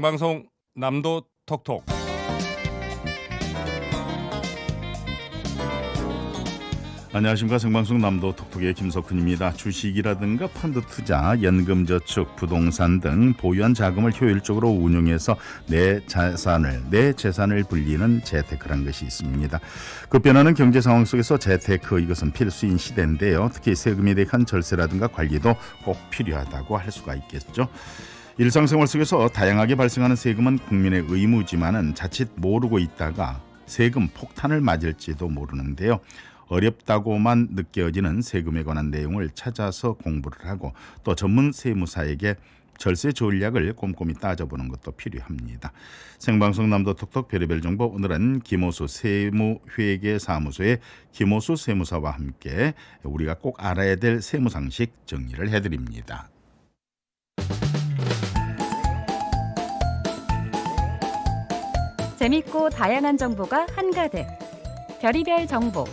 생방송 남도 톡톡 안녕하십니까 생방송 남도 톡톡의 김석훈입니다. 주식이라든가 펀드 투자, 연금 저축, 부동산 등 보유한 자금을 효율적으로 운용해서 내 자산을 내 재산을 불리는 재테크란 것이 있습니다. 급변하는 경제 상황 속에서 재테크 이것은 필수인 시대인데요. 특히 세금에 대한 절세라든가 관리도 꼭 필요하다고 할 수가 있겠죠. 일상생활 속에서 다양하게 발생하는 세금은 국민의 의무지만은 자칫 모르고 있다가 세금 폭탄을 맞을지도 모르는데요. 어렵다고만 느껴지는 세금에 관한 내용을 찾아서 공부를 하고 또 전문 세무사에게 절세 전략을 꼼꼼히 따져보는 것도 필요합니다. 생방송 남도 톡톡 별의별 정보 오늘은 김호수 세무회계사무소의 김호수 세무사와 함께 우리가 꼭 알아야 될 세무상식 정리를 해드립니다. 재밌고 다양한 정보가 한가득. 별의별 정보.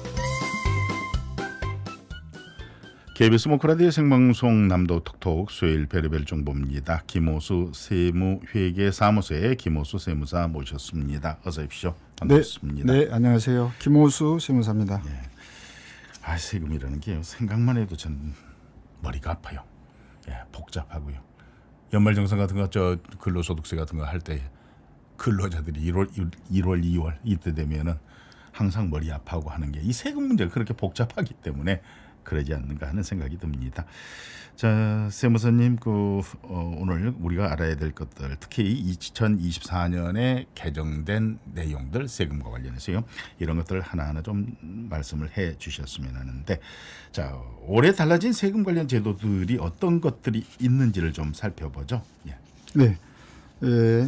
KBS 모크라디오 생방송 남도 톡톡 수요일 별의별 정보입니다. 김호수 세무회계 사무소의 김호수 세무사 모셨습니다. 어서 오십시오. 반갑습니다. 네, 안녕하세요. 김호수 세무사입니다. 아 세금이라는 게 생각만 해도 전 머리가 아파요. 예, 복잡하고요. 연말정산 같은 거 저 근로소득세 같은 거 할 때 근로자들이 1월 1월 2월 이때 되면은 항상 머리 아파하고 하는 게 이 세금 문제가 그렇게 복잡하기 때문에 그러지 않는가 하는 생각이 듭니다. 자, 세무사님 그 어, 오늘 우리가 알아야 될 것들 특히 2024년에 개정된 내용들 세금과 관련해서요. 이런 것들 하나하나 좀 말씀을 해 주셨으면 하는데 자, 올해 달라진 세금 관련 제도들이 어떤 것들이 있는지를 좀 살펴보죠. 예. 네, 예,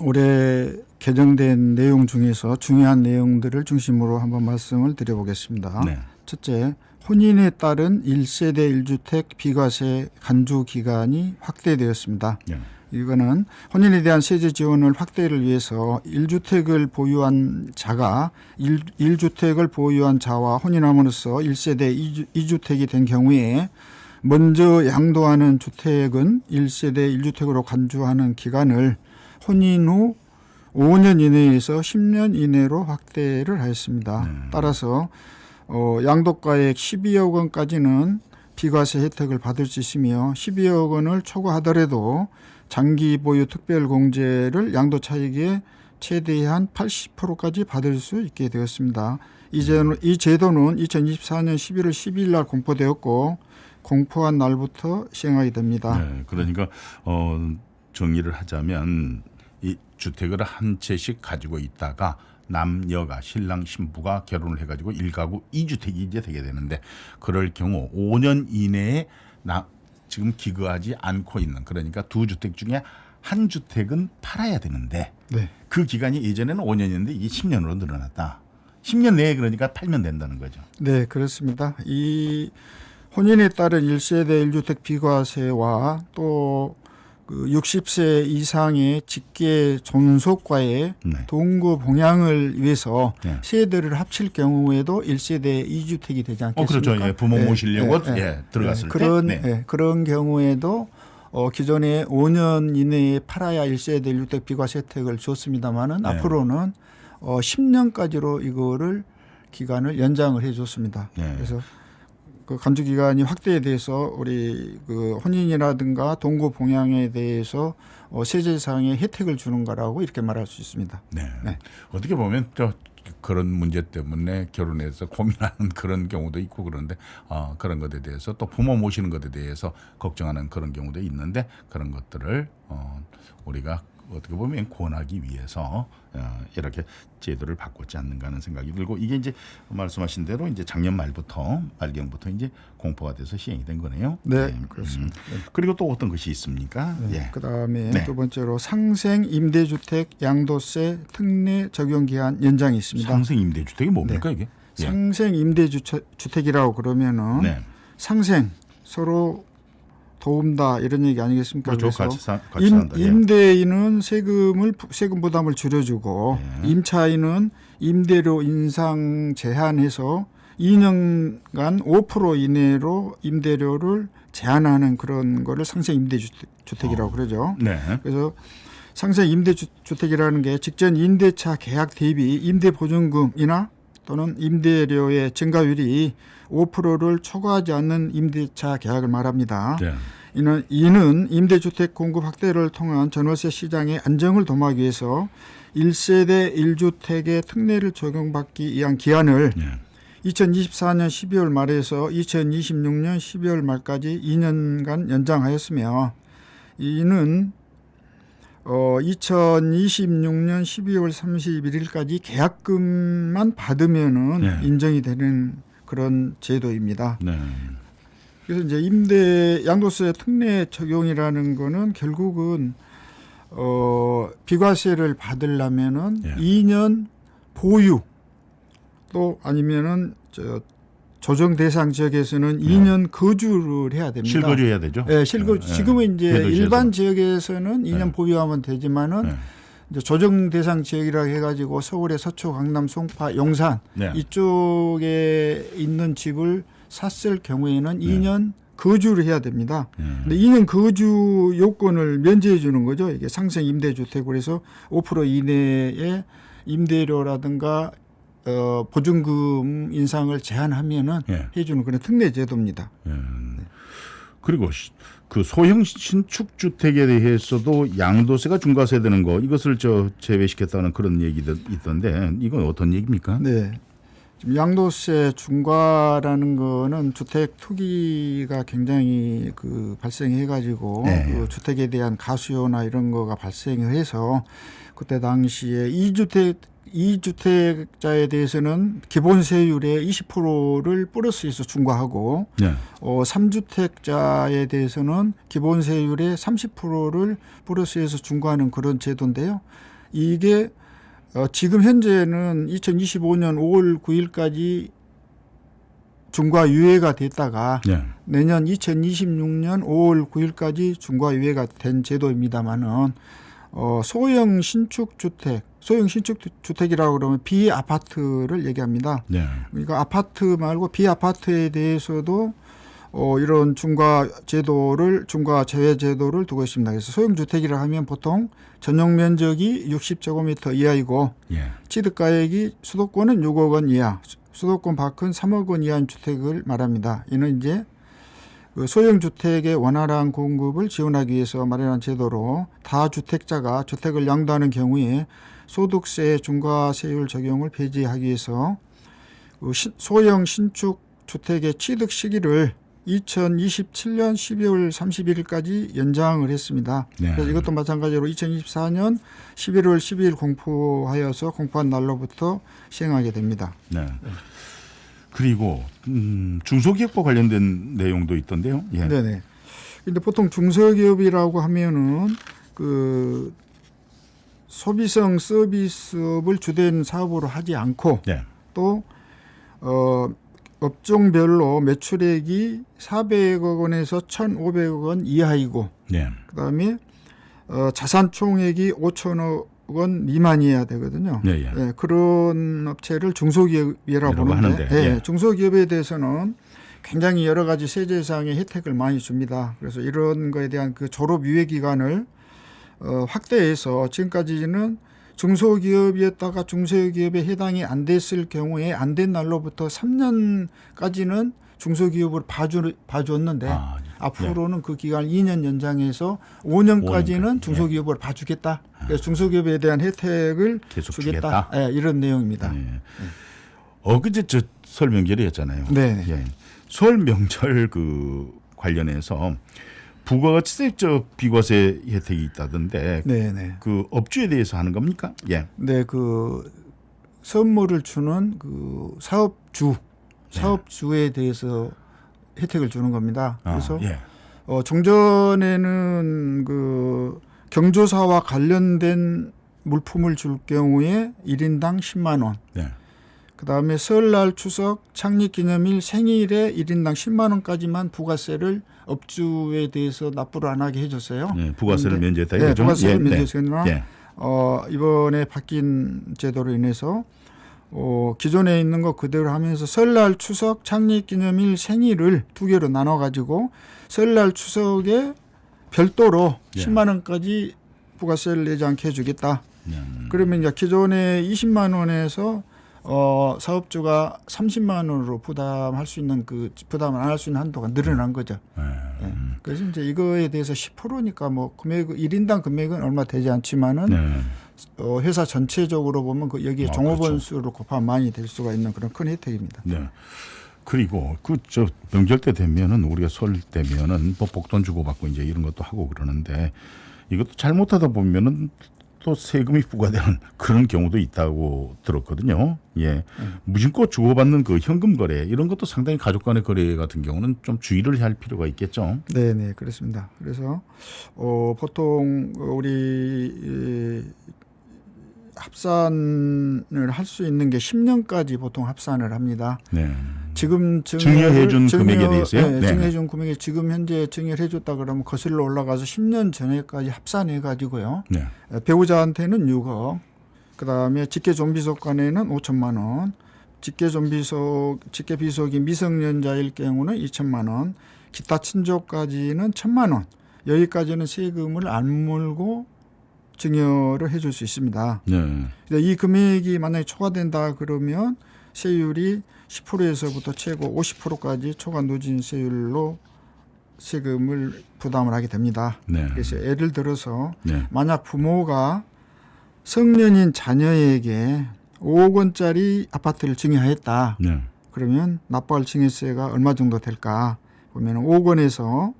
올해 개정된 내용 중에서 중요한 내용들을 중심으로 한번 말씀을 드려보겠습니다. 네. 첫째, 혼인에 따른 1세대 1주택 비과세 간주 기간이 확대되었습니다. 예. 이거는 혼인에 대한 세제 지원을 확대를 위해서 1주택을 보유한 자가 1, 1주택을 보유한 자와 혼인함으로써 1세대 2주, 2주 택이 된 경우에 먼저 양도하는 주택은 1세대 1주택으로 간주하는 기간을 혼인 후 5년 이내에서 10년 이내로 확대를 하였습니다. 따라서 어, 양도가액 12억 원까지는 비과세 혜택을 받을 수 있으며 12억 원을 초과하더라도 장기 보유 특별 공제를 양도 차익의 최대한 80%까지 받을 수 있게 되었습니다. 이, 제, 이 제도는 2024년 11월 12일 날 공포되었고 공포한 날부터 시행하게 됩니다. 네, 그러니까 어, 정리를 하자면 이 주택을 한 채씩 가지고 있다가 남녀가 신랑 신부가 결혼을 해가지고 일가구 2주택이 이제 되게 되는데 그럴 경우 5년 이내에 나 지금 기거하지 않고 있는 그러니까 두 주택 중에 한 주택은 팔아야 되는데 네. 그 기간이 예전에는 5년이었는데 이게 10년으로 늘어났다. 10년 내에 그러니까 팔면 된다는 거죠. 네, 그렇습니다. 이 혼인에 따른 1세대 1주택 비과세와 또 그 60세 이상의 직계 존속과의 네. 동거 봉양을 위해서 네. 세대를 합칠 경우에도 1세대 2주택이 되지 어 않겠습니까? 그렇죠. 예, 부모 예, 모시려고 예, 예, 예. 들어갔을 예, 그런 때. 네. 예, 그런 경우에도 어, 기존에 5년 이내에 팔아야 1세대 1주택 비과세 혜택을 줬습니다마는 네. 앞으로는 어, 10년까지로 이거를 기간을 연장을 해 줬습니다. 네. 그래서 그 간주 기간이 확대에 대해서 우리 그 혼인이라든가 동거 봉양에 대해서 어, 세제 상의 혜택을 주는 거라고 이렇게 말할 수 있습니다. 네. 네. 어떻게 보면 저 그런 문제 때문에 결혼해서 고민하는 그런 경우도 있고 그런데 어, 그런 것에 대해서 또 부모 모시는 것에 대해서 걱정하는 그런 경우도 있는데 그런 것들을 어, 우리가 어떻게 보면 권하기 위해서 어, 이렇게 제도를 바꿨지 않는가 하는 생각이 들고 이게 이제 말씀하신 대로 이제 작년 말부터 말경부터 이제 공포가 돼서 시행이 된 거네요. 네, 그렇습니다. 음. 그리고 또 어떤 것이 있습니까? 네, 예. 그다음에 네. 두 번째로 상생 임대주택 양도세 특례 적용 기한 연장이 있습니다. 상생 임대주택이 뭡니까 이게? 예. 상생 임대주택이라고 그러면은 네. 상생 서로 도움다 이런 얘기 아니겠습니까? 그렇죠. 그래서 같이 사, 같이 임. 예. 임대인은 세금을 부- 세금 부담을 줄여주고 네. 임차인은 임대료 인상 제한해서 2년간 5% 이내로 임대료를 제한하는 그런 거를 상생 임대주택이라고 그러죠. 네. 그래서 상생 임대주택이라는 게 직전 임대차 계약 대비 임대 보증금이나 또는 임대료의 증가율이 5%를 초과하지 않는 임대차 계약을 말합니다. 네. 이는, 이는 임대주택 공급 확대를 통한 전월세 시장의 안정을 도모하기 위해서 1세대 1주택의 특례를 적용받기 위한 기한을 네. 2024년 12월 말에서 2026년 12월 말까지 2년간 연장하였으며 이는 어 2026년 12월 31일까지 계약금만 받으면은 네. 인정이 되는 그런 제도입니다. 네. 그래서 이제 임대 양도세 특례 적용이라는 거는 결국은 어 비과세를 받으려면은 예. 2년 보유 또 아니면은 저 조정 대상 지역에서는 2년 거주를 해야 됩니다. 예. 실거주해야 되죠. 예, 실거주. 예, 예. 지금은 이제 대도시에서. 일반 지역에서는 2년 예. 보유하면 되지만은 네. 이제 조정 대상 지역이라고 해가지고 서울의 서초, 강남, 송파, 용산 네. 이쪽에 있는 집을 샀을 경우에는 네. 2년 거주를 해야 됩니다. 네. 근데 2년 거주 요건을 면제해 주는 거죠. 이게 상생 임대주택 그래서 5% 이내의 임대료라든가 어, 보증금 인상을 제한하면은 예. 해주는 그런 특례 제도입니다. 예. 그리고 시- 그 소형 신축 주택에 대해서도 양도세가 중과세 되는 거 이것을 저 제외시켰다는 그런 얘기도 있던데 이건 어떤 얘기입니까? 네. 지금 양도세 중과라는 거는 주택 투기가 굉장히 그 발생해 가지고 네. 그 주택에 대한 가수요나 이런 거가 발생해서 그때 당시에 이주택 이주택자에 대해서는 기본 세율의 20%를 플러스해서 중과하고 네. 어 3주택자에 대해서는 기본 세율의 30%를 플러스해서 중과하는 그런 제도인데요. 이게 어, 지금 현재는 2025년 5월 9일까지 중과 유예가 됐다가 네. 내년 2026년 5월 9일까지 중과 유예가 된 제도입니다만은 어, 소형 신축 주택, 소형 신축 주택이라고 그러면 비아파트를 얘기합니다. 네. 그러니까 아파트 말고 비아파트에 대해서도 어, 이런 중과 제도를 중과 제외 제도를 두고 있습니다. 그래서 소형 주택이라 하면 보통 전용 면적이 60제곱미터 이하이고 예. 취득가액이 수도권은 6억 원 이하, 수- 수도권 밖은 3억 원 이하인 주택을 말합니다. 이는 이제 그 소형 주택의 원활한 공급을 지원하기 위해서 마련한 제도로 다 주택자가 주택을 양도하는 경우에 소득세 중과세율 적용을 폐지하기 위해서 그 시- 소형 신축 주택의 취득 시기를 2027년 12월 31일까지 연장을 했습니다. 네. 그래서 이것도 마찬가지로 2024년 11월 12일 공포하여서 공포한 날로부터 시행하게 됩니다. 네. 그리고 음, 중소기업과 관련된 내용도 있던데요. 예. 네네. 근데 보통 중소기업이라고 하면은 그 소비성 서비스업을 주된 사업으로 하지 않고 네. 또 어, 업종별로 매출액이 400억 원에서 1,500억 원 이하이고 네. 그다음에 어, 자산 총액이 5천억 원 미만이어야 되거든요. 네, 예. 예, 그런 업체를 중소기업이라고 이라고 보는데 예, 예. 중소기업에 대해서는 굉장히 여러 가지 세제상의 혜택을 많이 줍니다. 그래서 이런 거에 대한 그 졸업 유예 기간을 어, 확대해서 지금까지는 중소기업이었다가 중소기업에 해당이 안 됐을 경우에 안 된 날로부터 3년까지는 중소기업을 봐주, 봐줬는데 아, 앞으로는 그 기간을 2년 연장해서 5년까지는 5년까지, 중소기업을 봐주겠다. 그래서 중소기업에 대한 혜택을 계속 주겠다. 주겠다. 예, 이런 내용입니다. 예. 엊그제 저 설 명절이었잖아요. 네. 예. 설 명절 그 관련해서 부가가치세 저 비과세 혜택이 있다던데 네, 네. 그 업주에 대해서 하는 겁니까? 예. 네, 그 선물을 주는 그 사업주, 네. 사업주에 대해서 혜택을 주는 겁니다. 아, 그래서 예. 어, 종전에는 그 경조사와 관련된 물품을 줄 경우에 1인당 10만 원. 네. 그다음에 설날 추석 창립 기념일 생일에 1인당 10만 원까지만 부가세를 업주에 대해서 납부를 안 하게 해줬어요. 예, 부가세를 근데- 면제했다 네, 이거죠? 부가세를 예, 네. 면제했으나 예. 어, 이번에 바뀐 제도로 인해서 어, 기존에 있는 거 그대로 하면서 설날, 추석, 창립기념일, 생일을 두 개로 나눠 가지고 설날, 추석에 별도로 예. 10만 원까지 부가세를 내지 않게 해주겠다. 음. 그러면 이제 기존에 20만 원에서 어, 사업주가 30만 원으로 부담할 수 있는 그 부담을 안 할 수 있는 한도가 늘어난 거죠. 네. 예. 그래서 이제 이거에 대해서 10%니까 뭐 금액 1인당 금액은 얼마 되지 않지만은 네. 어, 회사 전체적으로 보면 그 여기에 아, 종업원 그렇죠. 수로 곱하면 많이 될 수가 있는 그런 큰 혜택입니다. 네. 그리고 그 저 명절 때 되면은 우리가 설 때면은 뭐 복돈 주고 받고 이제 이런 것도 하고 그러는데 이것도 잘못하다 보면은 또 세금이 부과되는 그런 경우도 있다고 들었거든요. 예. 무심코 주고받는 그 현금 거래 이런 것도 상당히 가족 간의 거래 같은 경우는 좀 주의를 할 필요가 있겠죠. 네, 네, 그렇습니다. 그래서 어, 보통 우리 이, 합산을 할 수 있는 게 10년까지 보통 합산을 합니다. 네. 지금 증여해준 금액에 대해서요? 네, 네. 증여해준 금액이 지금 현재 증여를 해줬다 그러면 거슬러 올라가서 10년 전에까지 합산해 가지고요. 네. 배우자한테는 6억, 그 다음에 직계 좀비속간에는 5천만 원, 직계 좀비속, 직계 비속이 미성년자일 경우는 2천만 원, 기타 친족까지는 1천만 원. 여기까지는 세금을 안 물고 증여를 해줄 수 있습니다. 네. 근데 이 금액이 만약에 초과된다 그러면 세율이 10%에서부터 최고 50%까지 초과 누진 세율로 세금을 부담을 하게 됩니다. 네. 그래서 예를 들어서 네. 만약 부모가 성년인 자녀에게 5억 원짜리 아파트를 증여했다. 네. 그러면 납부할 증여세가 얼마 정도 될까? 보면 5억 원에서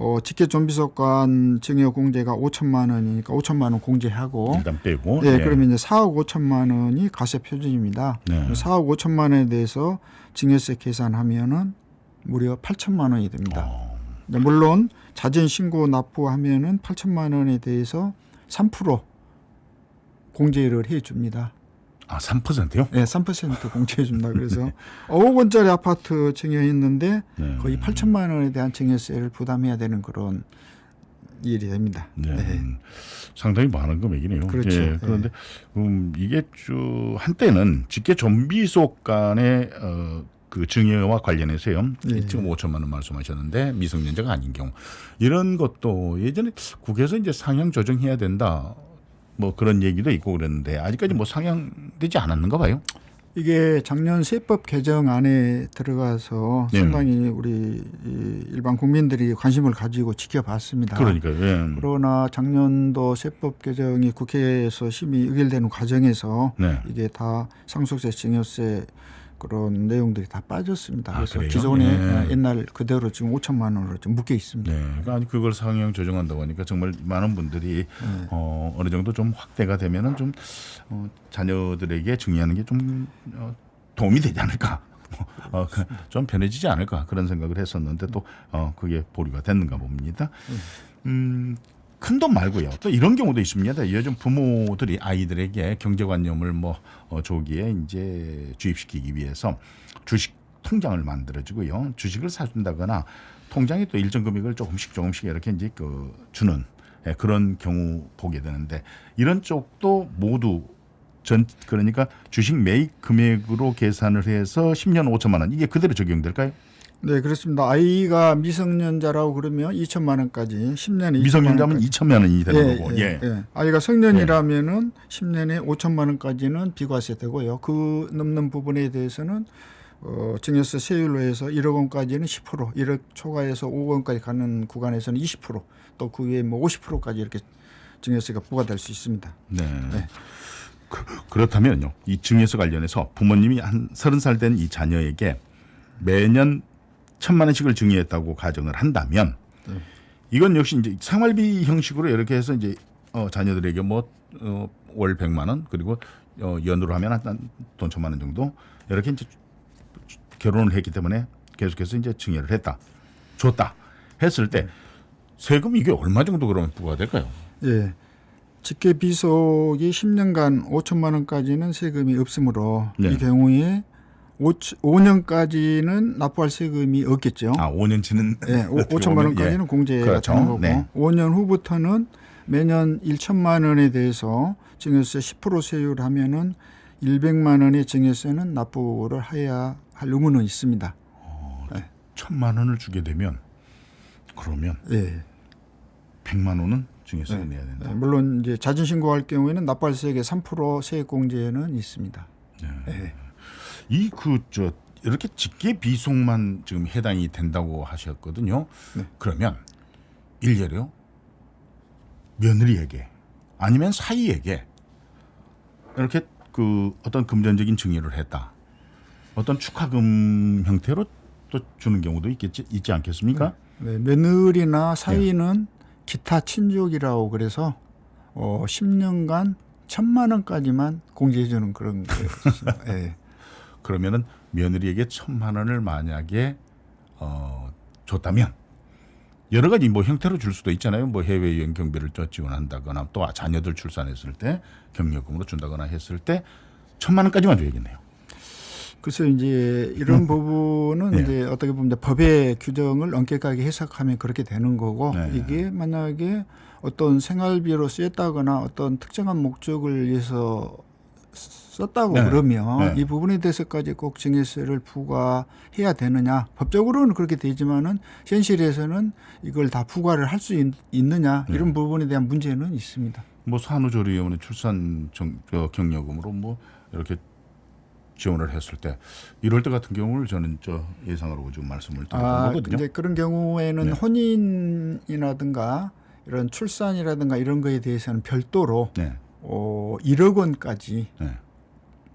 어, 직계 좀비속관 증여 공제가 5천만 원이니까 5천만 원 공제하고 일단 빼고 예, 예. 그러면 이제 4억 5천만 원이 가세 표준입니다. 네. 4억 5천만 원에 대해서 증여세 계산하면은 무려 8천만 원이 됩니다. 어. 네, 물론 자진 신고 납부하면은 8천만 원에 대해서 3% 공제를 해 줍니다. 아, 3%요? 네, 3% 공제해 줍니다. 그래서 5억 원짜리 아파트 증여했는데 네. 거의 8천만 원에 대한 증여세를 부담해야 되는 그런 일이 됩니다. 네. 네. 상당히 많은 금액이네요. 그렇죠. 예, 그런데 음, 이게 쭉 한때는 직계 좀비속 간의 어, 그 증여와 관련해서요. 예. 지금 5천만 원 말씀하셨는데 미성년자가 아닌 경우 이런 것도 예전에 국회에서 이제 상향 조정해야 된다. 뭐 그런 얘기도 있고 그랬는데 아직까지 뭐 상향되지 않았는가 봐요. 이게 작년 세법 개정 안에 들어가서 네. 상당히 우리 이 일반 국민들이 관심을 가지고 지켜봤습니다. 그러니까요. 예. 그러나 작년도 세법 개정이 국회에서 심의 의결되는 과정에서 네. 이게 다 상속세, 증여세 그런 내용들이 다 빠졌습니다. 아, 그래서 그래요? 기존에 예. 옛날 그대로 지금 5천만 원으로 좀 묶여 있습니다. 네, 그러니까 아니 그걸 상향 조정한다고 하니까 정말 많은 분들이 네. 어, 어느 정도 좀 확대가 되면은 좀 어, 자녀들에게 증여하는 게좀 어, 도움이 되지 않을까. 어, 그, 좀 편해지지 않을까 그런 생각을 했었는데 또 어, 그게 보류가 됐는가 봅니다. 음, 큰 돈 말고요. 또 이런 경우도 있습니다. 요즘 부모들이 아이들에게 경제관념을 뭐 어, 조기에 이제 주입시키기 위해서 주식 통장을 만들어주고요. 주식을 사준다거나 통장에 또 일정 금액을 조금씩 조금씩 이렇게 이제 그 주는 예, 그런 경우 보게 되는데 이런 쪽도 모두 전 그러니까 주식 매입 금액으로 계산을 해서 10년 5천만 원 이게 그대로 적용될까요? 네, 그렇습니다. 아이가 미성년자라고 그러면 2천만 원까지 10년에 미성년자면 2천만 원이 되는 거고. 예. 예. 아이가 성년이라면은 10년에 5천만 원까지는 비과세 되고요. 그 넘는 부분에 대해서는 어, 증여세 세율로 해서 1억 원까지는 10%, 1억 초과해서 5억 원까지 가는 구간에서는 20%, 또그 외에 뭐 50%까지 이렇게 증여세가 부과될 수 있습니다. 네. 네. 그, 그렇다면요. 이 증여세 관련해서 부모님이 한 서른 살된 이 자녀에게 매년 천만 원씩을 증여했다고 가정을 한다면 네. 이건 역시 이제 생활비 형식으로 이렇게 해서 이제 어, 자녀들에게 뭐 어, 월 100만 원 그리고 어, 연으로 하면 한돈 천만 원 정도 이렇게 이제 결혼을 했기 때문에 계속해서 이제 증여를 했다. 줬다. 했을 때 세금 이게 얼마 정도 그러면 부과될까요? 예. 직계 비속이 10년간 5천만 원까지는 세금이 없으므로 네. 이 경우에 5, 년까지는 납부할 세금이 없겠죠. 아, 5년 지는 예, 오- 어떻게 5천만 보면, 원까지는 예. 공제가 그렇죠. 되는 거고 네. 5년 후부터는 매년 1천만 원에 대해서 증여세 10% 세율 하면은 100만 원의 증여세는 납부를 해야 할 의무는 있습니다. 천만 원을 주게 되면 그러면 예. 100만 원은 증여세를 네. 내야 된다. 네, 물론 이제 자진 신고할 경우에는 납부할 세액의 3% 세액 공제는 있습니다. 예. 이 그 저 이렇게 직계 비속만 지금 해당이 된다고 하셨거든요. 네. 그러면 일례로 며느리에게 아니면 사이에게 이렇게 그 어떤 금전적인 증여를 했다. 어떤 축하금 형태로 또 주는 경우도 있겠지 있지 않겠습니까? 네, 며느리나 사위는 기타 친족이라고 그래서 어 10년간 천만 원까지만 공제해 주는 그런 거예요. 예. 그러면은 며느리에게 천만 원을 만약에 어, 줬다면 여러 가지 뭐 형태로 줄 수도 있잖아요. 뭐 해외 여행 경비를 저 지원한다거나 또 자녀들 출산했을 때 경력금으로 준다거나 했을 때 천만 원까지만 줘야겠네요. 그래서 이제 이런 부분은 네. 이제 어떻게 보면 이제 법의 규정을 엄격하게 해석하면 그렇게 되는 거고 네. 이게 만약에 어떤 생활비로 쓰였다거나 어떤 특정한 목적을 위해서 썼다고 네. 그러면 네. 이 부분에 대해서까지 꼭 증여세를 부과해야 되느냐 법적으로는 그렇게 되지만은 현실에서는 이걸 다 부과를 할 수 있느냐 네. 이런 부분에 대한 문제는 있습니다. 뭐 산후조리원의 출산 정, 저 경력금으로 뭐 이렇게 지원을 했을 때 이럴 때 같은 경우를 저는 저 예상으로 좀 말씀을 드린 아, 거거든요. 이제 그런 경우에는 네. 혼인이라든가 이런 출산이라든가 이런 거에 대해서는 별도로 네. 어, 1억 원까지 네.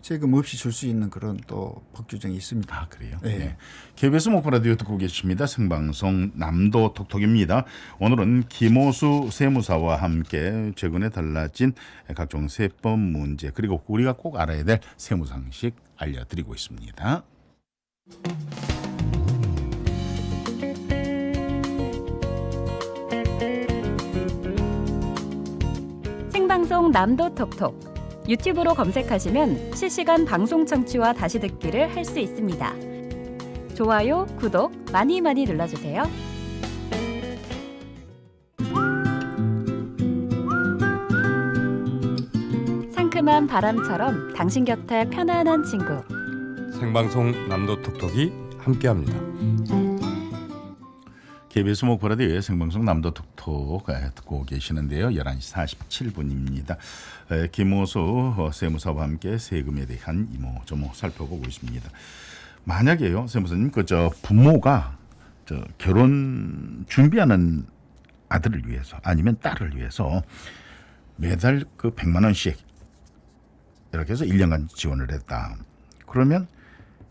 세금 없이 줄 수 있는 그런 또 법 규정이 있습니다. 아 그래요. 네. 네. KBS 목포 라디오 듣고 계십니다. 생방송 남도 톡톡입니다. 오늘은 김호수 세무사와 함께 최근에 달라진 각종 세법 문제 그리고 우리가 꼭 알아야 될 세무 상식 알려드리고 있습니다. 생방송 남도 톡톡 유튜브로 검색하시면 실시간 방송 청취와 다시 듣기를 할 수 있습니다. 좋아요, 구독 많이 많이 눌러주세요. 상큼한 바람처럼 당신 곁에 편안한 친구 생방송 남도 톡톡이 함께합니다. KBS 목포 라디오의 생방송 남도 톡톡 에, 듣고 계시는데요. 11시 47분입니다. 김호수 어, 세무사와 함께 세금에 대한 이모저모 살펴보고 있습니다. 만약에요, 세무사님, 그 저 부모가 저 결혼 준비하는 아들을 위해서 아니면 딸을 위해서 매달 그 100만 원씩 이렇게 해서 1년간 지원을 했다. 그러면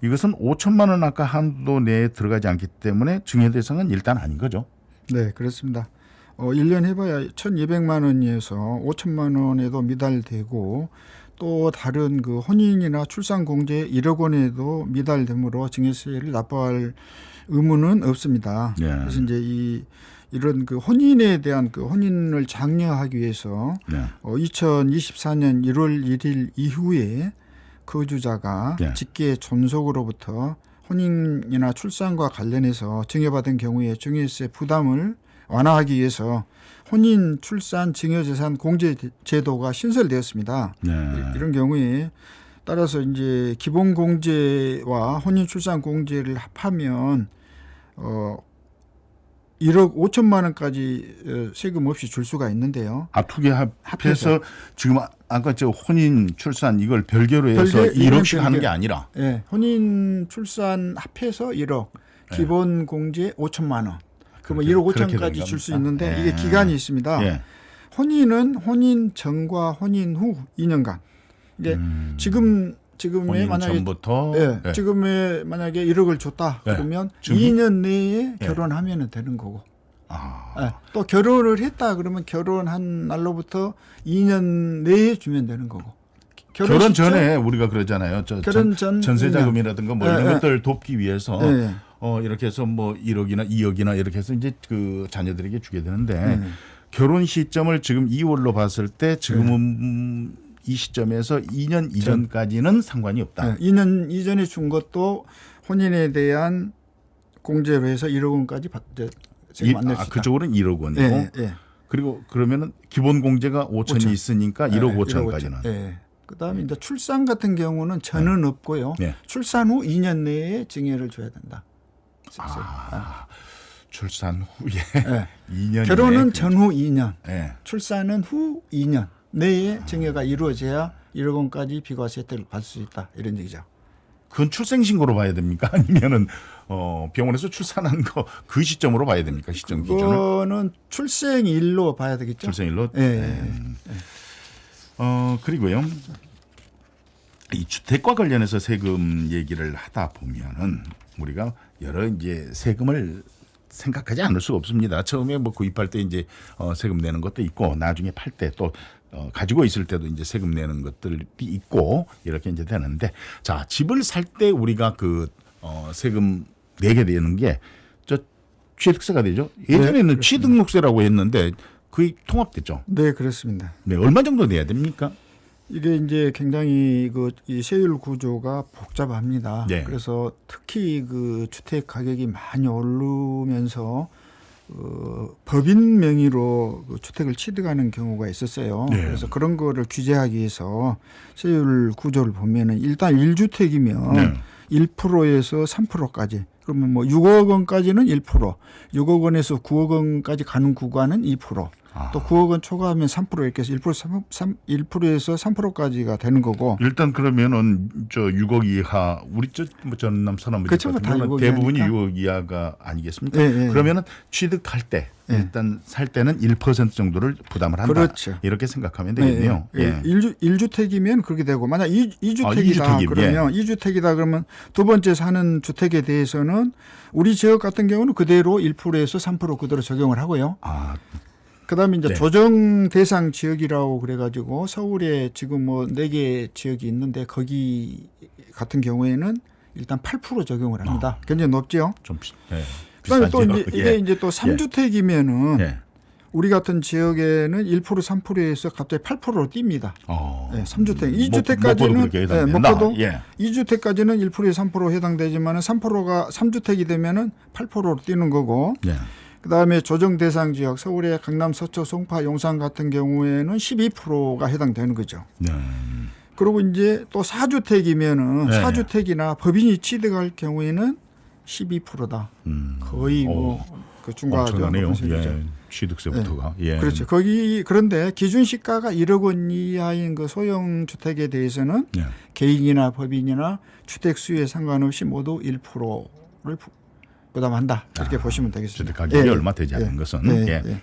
이것은 5천만 원 아까 한도 내에 들어가지 않기 때문에 증여 대상은 일단 아닌 거죠. 네, 그렇습니다. 어, 1년 해봐야 1,200만 원에서 5천만 원에도 미달되고 또 다른 그 혼인이나 출산 공제 1억 원에도 미달되므로 증여세를 납부할 의무는 없습니다. 네. 그래서 이제 이 이런 그 혼인에 대한 그 혼인을 장려하기 위해서 네. 어, 2024년 1월 1일 이후에 거주자가 네. 직계 존속으로부터 혼인이나 출산과 관련해서 증여받은 경우에 증여세 부담을 완화하기 위해서 혼인 출산 증여재산 공제 제도가 신설되었습니다. 네. 이런 경우에 따라서 이제 기본 공제와 혼인 출산 공제를 합하면 어 1억 5천만 원까지 어, 세금 없이 줄 수가 있는데요. 아, 두 개 합해서 지금 아- 아까 저 혼인 출산 이걸 별개로 해서 별개, 이건 1억씩 하는. 게 아니라 예, 혼인 출산 합해서 1억, 기본 공제 5천만 원. 그러면 네. 그렇게- 1억 그렇게 5천까지 된줄 수. 있는데 예. 이게 기간이 있습니다. 예. 혼인은 혼인 전과 혼인 후 2년간. 이게 지금 지금에 음. 혼인 만약에 전부터 예, 예. 지금에 만약에 1억을 줬다 예. 그러면 지금 2년 내에 예. 결혼하면 되는 거고. 아, 예, 또 결혼을 했다 그러면 결혼한 날로부터 2년 내에 주면 되는 거고. 결혼 시점? 전에 우리가 그러잖아요. 저 결혼 전, 전 전세자금이라든가 뭐 예, 이런 예. 것들 돕기 위해서 예. 어 이렇게 해서 뭐 1억이나 2억이나 이렇게 해서 이제 그 자녀들에게 주게 되는데 예. 결혼 시점을 지금 2월로 봤을 때 지금은 음, 이 시점에서 2년 이전까지는 상관이 없다. 예, 2년 이전에 준 것도 혼인에 대한 공제로 해서 1억 원까지 받, 세금 안낼 수 아. 그쪽으로는 1억 원이고 예, 예. 그리고 그러면은 기본 공제가 5천이 5천. 있으니까 1억 예, 5천까지는. 예. 그다음에 이제 출산 같은 경우는 전은 없고요. 네. 출산 후 2년 내에 증여를 줘야 된다. 아, 출산 후에 네. 2년 결혼은 전후 2년, 예. 출산은 후 2년 내에 증여가 이루어져야 1억 원까지 비과세 혜택을 받을 수 있다 이런 얘기죠. 그건 출생 신고로 봐야 됩니까? 아니면은 어, 병원에서 출산한 거 그 시점으로 봐야 됩니까? 시점 기준을 그거는 출생일로 봐야 되겠죠. 출생일로. 예, 예. 어 그리고요. 이 주택과 관련해서 세금 얘기를 하다 보면은 우리가 여러 이제 세금을 생각하지 않을 수가 없습니다. 처음에 뭐 구입할 때 이제 어, 세금 내는 것도 있고 나중에 팔 때 또 어, 가지고 있을 때도 이제 세금 내는 것들이 있고 이렇게 이제 되는데 자 집을 살 때 우리가 그 어, 세금 내게 되는 게 저 취득세가 되죠. 예전에는 취등록세라고 했는데 그게 통합됐죠. 네, 그렇습니다. 네, 얼마 정도 내야 됩니까? 이게 이제 굉장히 그이 세율 구조가 복잡합니다. 네. 그래서 특히 그 주택 가격이 많이 오르면서 어, 법인 명의로 그 주택을 취득하는 경우가 있었어요. 네. 그래서 그런 거를 규제하기 위해서 세율 구조를 보면은 일단 1주택이면 네. 1%에서 3%까지 그러면 뭐 6억 원까지는 1%, 6억 원에서 9억 원까지 가는 구간은 2%, 아. 또 9억 원 초과하면 3% 이렇게 해서 1% 3, 3 1%에서 3%까지가 되는 거고 일단 그러면은 저 6억 이하 우리 저 뭐 전남 서남 그쵸, 뭐다 6억 대부분이 이하니까. 6억 이하가 아니겠습니까? 예, 예. 그러면은 취득할 때 예. 일단 살 때는 1% 정도를 부담을 한다. 그렇죠. 이렇게 생각하면 되겠네요. 예, 예. 일주 1주택이면 그렇게 되고 만약 2, 주택이다 아, 이주택이면, 그러면 이 2주택이다 그러면 두 번째 사는 주택에 대해서는 우리 지역 같은 경우는 그대로 1%에서 3% 그대로 적용을 하고요. 아, 그다음에 이제 네. 조정 대상 지역이라고 그래가지고 서울에 지금 뭐 네 개 지역이 있는데 거기 같은 경우에는 일단 8% 적용을 합니다. 굉장히 높죠. 좀 비, 예. 그다음에 또. 이제 이게 이제 또 3주택이면은 예. 우리 같은 지역에는 1% 3%에서 갑자기 8%로 뜁니다. 어. 네, 3주택. 목- 2주택까지는 목포도 그렇게 네. 목포도 예. 2주택까지는 1%에 3% 해당되지만은 3%가 3주택이 되면은 8%로 뛰는 거고 예. 그 다음에 조정 대상 지역 서울의 강남 서초 송파 용산 같은 경우에는 12%가 해당되는 거죠. 네. 그리고 이제 또 4주택이면은 네. 4주택이나 법인이 취득할 경우에는 12%다. 음. 거의 뭐 그 중과죠. 예. 취득세부터가. 예. 그렇죠. 거기 그런데 기준 시가가 1억 원 이하인 그 소형 주택에 대해서는 예. 개인이나 법인이나 주택 수에 상관없이 모두 1%를 부담한다. 이렇게 보시면 되겠습니다. 주택 가격이 예, 얼마 되지 않는 예, 것은 예, 예. 예.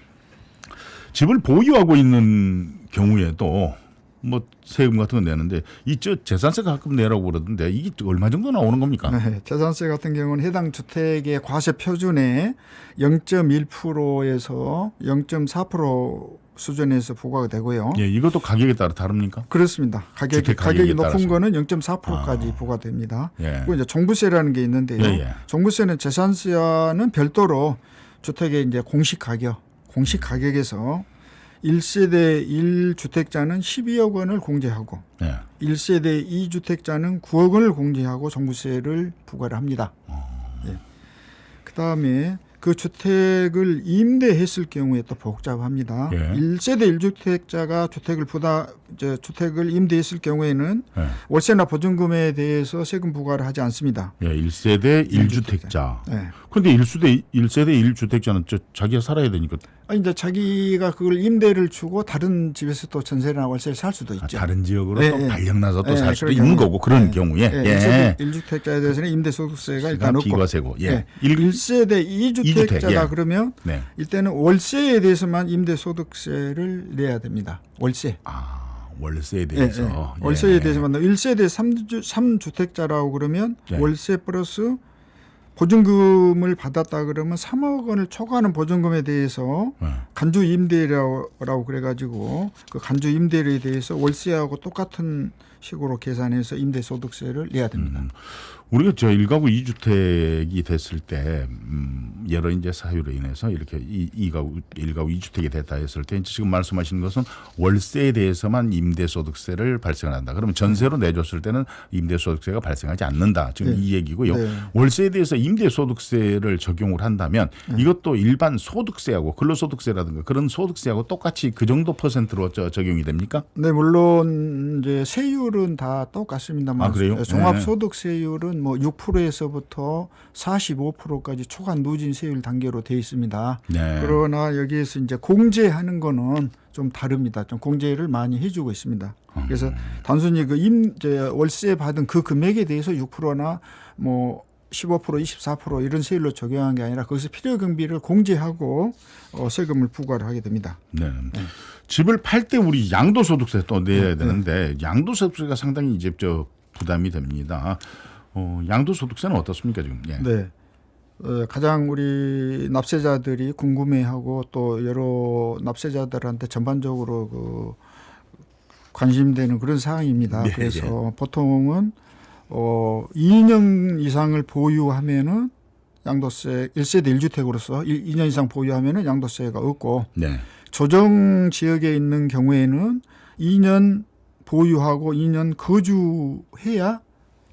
집을 보유하고 있는 경우에도 뭐 세금 같은 거 내는데 이저 재산세 가끔 내라고 그러던데 이게 얼마 정도 나오는 겁니까? 네, 재산세 같은 경우는 해당 주택의 과세 표준의 0.1%에서 0.4% 수준에서 부과가 되고요. 예, 이것도 가격에 따라 다릅니까? 그렇습니다. 가격이 가격이 높은 따라서. 거는 0.4%까지 부과됩니다. 예. 그리고 이제 종부세라는 게 있는데요. 예, 예. 종부세는 재산세와는 별도로 주택의 이제 공시 가격, 공시 가격에서 1세대 1주택자는 12억 원을 공제하고 예. 1세대 2주택자는 9억 원을 공제하고 종부세를 부과를 합니다. 예. 그다음에 그 주택을 임대했을 경우에 또 복잡합니다. 예. 1세대 1주택자가 주택을 부담 이제 주택을 임대했을 경우에는 예. 월세나 보증금에 대해서 세금 부과를 하지 않습니다. 예, 1세대 1주택자. 네. 근데 1세대 1세대 1주택자는 저 자기가 살아야 되니까 아, 이제 자기가 그걸 임대를 주고 다른 집에서 또 전세나 월세를 살 수도 아, 있죠. 다른 지역으로 예, 또 예. 발령 나서 또 예, 살 수도 있는 경우에. 거고 그런 예. 경우에 예, 예. 1주택자에 대해서는 임대소득세가 일단 없고 비과세고. 예. 예. 일- 1세대 2주택자다 이주택, 예. 그러면 네. 일단은 월세에 대해서만 임대소득세를 내야 됩니다. 월세. 아, 월세에 예, 대해서. 예. 예. 월세에 대해서만 1세대 3주, 3주택자라고 그러면 예. 월세 플러스 보증금을 받았다 그러면 3억 원을 초과하는 보증금에 대해서 예. 간주 임대료라고 그래가지고 그 간주 임대료에 대해서 월세하고 똑같은 식으로 계산해서 임대소득세를 내야 됩니다. 음. 우리가 저 일가구 이주택이 됐을 때 음, 여러 이제 사유로 인해서 이렇게 이, 이가구 일가구 이주택이 됐다 했을 때 이제 지금 말씀하신 것은 월세에 대해서만 임대소득세를 발생한다. 그러면 전세로 내줬을 때는 임대소득세가 발생하지 않는다. 지금 네. 이 얘기고요. 네. 월세에 대해서 임대소득세를 적용을 한다면 네. 이것도 일반 소득세하고 근로소득세라든가 그런 소득세하고 똑같이 그 정도 퍼센트로 저, 적용이 됩니까? 네, 물론 이제 세율은 다 똑같습니다만 아, 그래요? 종합소득세율은 뭐 6%에서부터 45%까지 초과 누진 세율 단계로 돼 있습니다. 네. 그러나 여기에서 이제 공제하는 거는 좀 다릅니다. 좀 공제를 많이 해주고 있습니다. 그래서 단순히 그 임, 월세 받은 그 금액에 대해서 6%나 뭐 15% 24% 이런 세율로 적용한 게 아니라 거기서 필요 경비를 공제하고 어, 세금을 부과를 하게 됩니다. 네. 집을 팔 때 우리 양도소득세 또 내야 네, 되는데 양도소득세가 상당히 이제 저 부담이 됩니다. 어, 양도소득세는 어떻습니까 지금? 예. 네. 어, 가장 우리 납세자들이 궁금해하고 또 여러 납세자들한테 전반적으로 그 관심되는 그런 사항입니다. 네, 그래서 보통은 어 2년 이상을 보유하면은 양도세 1세대 1주택으로서 2년 이상 보유하면은 양도세가 없고 네. 조정 지역에 있는 경우에는 2년 보유하고 2년 거주해야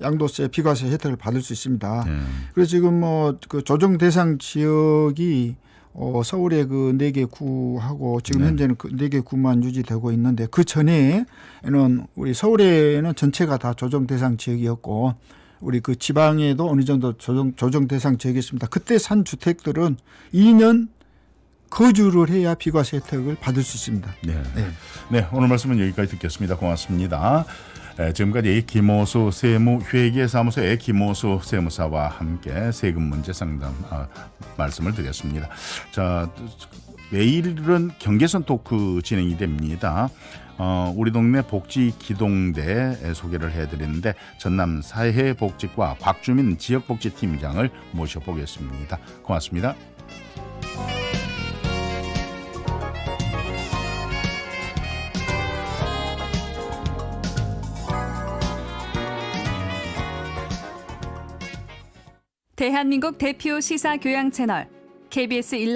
양도세 비과세 혜택을 받을 수 있습니다. 네. 그래서 지금 뭐그 조정 대상 지역이 어 서울의 그 네 개 구하고 지금 네. 현재는 그 네 개 구만 유지되고 있는데 그 전에는 우리 서울에는 전체가 다 조정 대상 지역이었고 우리 그 지방에도 어느 정도 조정 조정 대상 지역이었습니다. 그때 산 주택들은 2년 거주를 해야 비과세 혜택을 받을 수 있습니다. 네. 네. 네, 오늘 말씀은 여기까지 듣겠습니다. 고맙습니다. 에, 지금까지 김호수 세무회계사무소의 김호수 세무사와 함께 세금 문제 상담 아, 말씀을 드렸습니다. 자, 내일은 경계선 토크 진행이 됩니다. 어, 우리 동네 복지 기동대 소개를 해드리는데 전남 사회복지과 곽주민 지역복지팀장을 모셔보겠습니다. 고맙습니다. 대한민국 대표 시사 교양 채널 KBS 일라